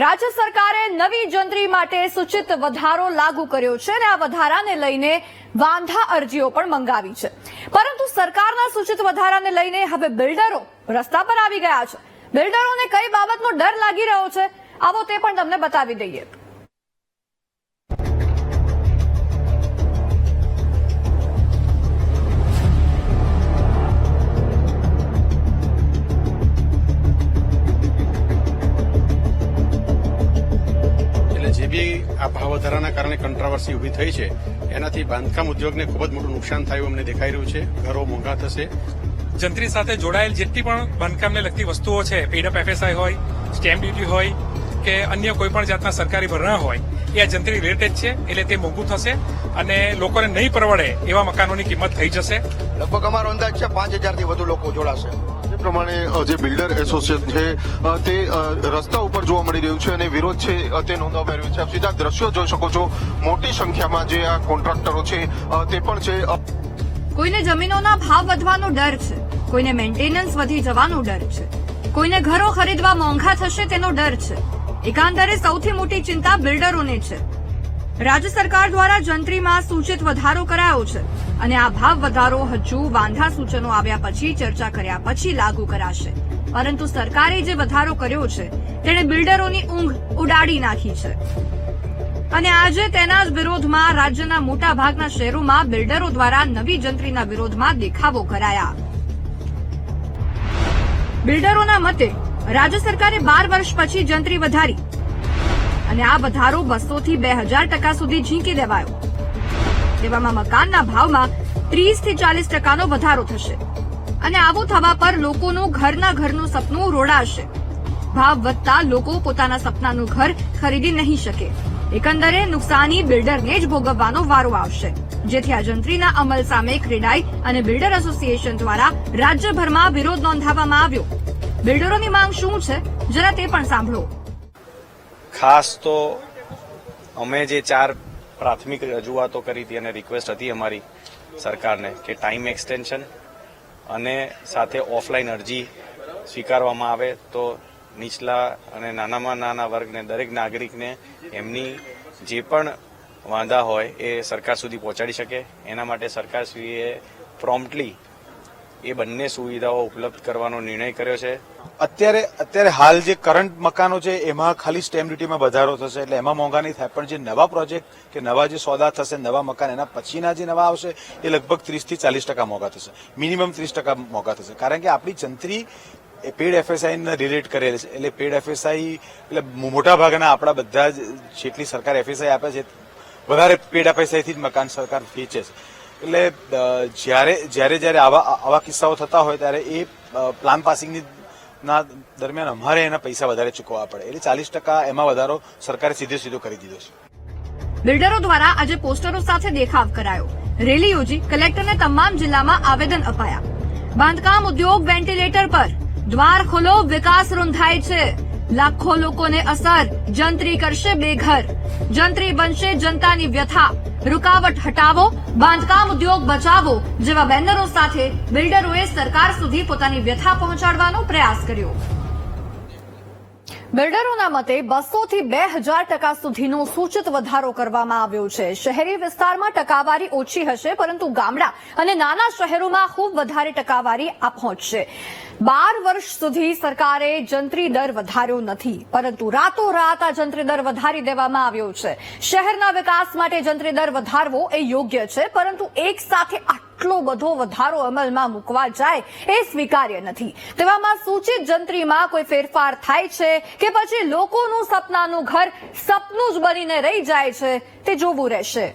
રાજ્ય સરકારે નવી જંત્રી માટે સૂચિત વધારો લાગુ કર્યો છે અને આ વધારાને લઈને વાંધા અરજીઓ પણ મંગાવી છે. પરંતુ સરકારના સૂચિત વધારાને લઈને હવે બિલ્ડરો રસ્તા પર આવી ગયા છે. બિલ્ડરોને કઈ બાબતનો ડર લાગી રહ્યો છે, આવો તે પણ તમને બતાવી દઈએ. આ ભાવ વધારાના કારણે કંટ્રાવર્સી ઊભી થઈ છે. એનાથી બાંધકામ ઉદ્યોગને ખૂબ જ મોટું નુકસાન થયું અમને દેખાઈ રહ્યું છે. ઘરો મોંઘા થશે. જંત્રી સાથે જોડાયેલ જેટલી પણ બાંધકામને લગતી વસ્તુઓ છે પેડઅપ એફએસઆઈ હોય સ્ટેમ્પ ડ્યુટી હોય કે અન્ય કોઈ પણ જાતના સરકારી ભરણા હોય એ આ જંત્રી રિલેટેડ છે એટલે તે મોંઘું થશે અને લોકોને નહીં પરવડે એવા મકાનોની કિંમત થઈ જશે. લગભગ અમારો અંદાજ છે પાંચ હજારથી વધુ લોકો જોડાશે. પ્રમાણે જે બિલ્ડર એસોસિએશન છે તે રસ્તા ઉપર જોવા મળી રહ્યું છે અને વિરોધ છે તે નોંધવામાં રહ્યું છે. આપ સીધા દ્રશ્યો જોઈ શકો છો. મોટી સંખ્યામાં જે આ કોન્ટ્રાક્ટરો છે તે પણ છે. કોઈને જમીનોના ભાવ વધવાનો ડર છે, કોઈને મેન્ટેનન્સ વધી જવાનો ડર છે, કોઈને ઘરો ખરીદવા મોંઘા થશે તેનો ડર છે. એકાંતરે સૌથી મોટી ચિંતા બિલ્ડરોને છે. રાજ્ય સરકાર દ્વારા જંત્રીમાં સૂચિત વધારો કરાયો છે અને આ ભાવ વધારો હજુ વાંધા સૂચનો આવ્યા પછી ચર્ચા કર્યા પછી લાગુ કરાશે. પરંતુ સરકારે જે વધારો કર્યો છે, તેણે બિલ્ડરોની ઊંઘ ઉડાડી નાખી છે. અને આજે તેના જ વિરોધમાં રાજ્યના મોટા ભાગના શહેરોમાં બિલ્ડરો દ્વારા નવી જંત્રીના વિરોધમાં દેખાવો કરાયા. બિલ્ડરોના મતે, રાજ્ય સરકારે બાર વર્ષ પછી જંત્રી વધારી અને આ વધારો બસો થી બે હજાર ટકા સુધી ઝીંકી દેવાયો. તેવામાં મકાનના ભાવમાં ત્રીસથી ચાલીસ ટકાનો વધારો થશે. અને આવું થવા પર લોકોનું ઘરના ઘરનું સપનું રોડાશે. ભાવ વધતા લોકો પોતાના સપનાનું ઘર ખરીદી નહીં શકે. એકંદરે નુકસાની બિલ્ડરને જ ભોગવવાનો વારો આવશે. જેથી આ જંત્રીના અમલ સામે ક્રેડાઈ અને બિલ્ડર એસોસિએશન દ્વારા રાજ્યભરમાં વિરોધ નોંધાવવામાં આવ્યો. બિલ્ડરોની માંગ શું છે? જરા તે પણ સાંભળો. ખાસ તો અમે જે ચાર પ્રાથમિક રજૂઆતો કરી હતી અને રિક્વેસ્ટ હતી અમારી સરકારને કે ટાઈમ એક્સટેન્શન અને સાથે ઓફલાઈન અરજી સ્વીકારવામાં આવે તો નીચલા અને નાનામાં નાના વર્ગને દરેક નાગરિકને એમની જે પણ વાંધા હોય એ સરકાર સુધી પહોંચાડી શકે. એના માટે સરકારશ્રીએ પ્રોમ્પ્ટલી એ બંને સુવિધાઓ ઉપલબ્ધ કરવાનો નિર્ણય કર્યો છે. અત્યારે અત્યારે હાલ જે કરંટ મકાનો છે, એમાં ખાલી સ્ટેમ્પ ડ્યુટીમાં વધારો થશે, એટલે એમાં મોંઘા નહીં થાય. પણ જે નવા પ્રોજેક્ટ કે નવા જે સોદા થશે, નવા મકાન, એના પછીના જે નવા આવશે, એ લગભગ ત્રીસથી ચાલીસ ટકા મોંઘા થશે. મિનિમમ ત્રીસ ટકા મોંઘા થશે. કારણ કે આપણી જંત્રી એ પેડ એફએસઆઈને રિલેટ કરેલ છે. એટલે પેડ એફએસઆઈ એટલે મોટા ભાગના આપણા બધા જ જેટલી સરકાર એફએસઆઈ આપે છે, વધારે પેડ એફએસઆઈથી જ મકાન સરકાર વેચે છે. એટલે જ્યારે જ્યારે જ્યારે આવા આવા કિસ્સાઓ થતા હોય ત્યારે એ પ્લાન પાસિંગની ના દરમિયાન અમારે એના પૈસા વધારે ચૂકવવા પડે. એટલે ચાલીસ ટકા એમાં વધારો સરકારે સીધે સીધો કરી દીધો છે. બિલ્ડરો દ્વારા આજે પોસ્ટરો સાથે દેખાવ કરાયો. રેલી યોજી કલેક્ટરને તમામ જિલ્લામાં આવેદન અપાયા. બાંધકામ ઉદ્યોગ વેન્ટિલેટર પર દ્વાર ખોલો, વિકાસ રૂંધાય છે. લાખો લોકોને અસર, જંત્રી કરશે બેઘર. જંત્રી બનશે જનતાની વ્યથા. રૂકાવટ હટાવો, બાંધકામ ઉદ્યોગ બચાવો જેવા બેનરો સાથે બિલ્ડરોએ સરકાર સુધી પોતાની વ્યથા પહોંચાડવાનો પ્રયાસ કર્યો. બિલ્ડરોના મતે બસો થી બે હજાર ટકા સુધીનો સૂચિત વધારો કરવામાં આવ્યો છે. શહેરી વિસ્તારમાં ટકાવારી ઓછી હશે, પરંતુ ગામડા અને નાના શહેરોમાં ખૂબ વધારે ટકાવારી આ પહોંચશે બાર વર્ષ સુધી સરકારે જંત્રી દર વધાર્યો નથી, પરંતુ રાતોરાત આ જંત્રી દર વધારી દેવામાં આવ્યો છે. શહેરના વિકાસ માટે જંત્રી દર વધારવો એ યોગ્ય છે, પરંતુ એક સાથે આટલો બધો વધારો અમલમાં મૂકવા જાય એ સ્વીકાર્ય નથી. તેવામાં સૂચિત જંત્રીમાં કોઈ ફેરફાર થાય છે કે પછી લોકોનું સપનાનું ઘર સપનું જ બનીને રહી જાય છે તે જોવું રહેશે.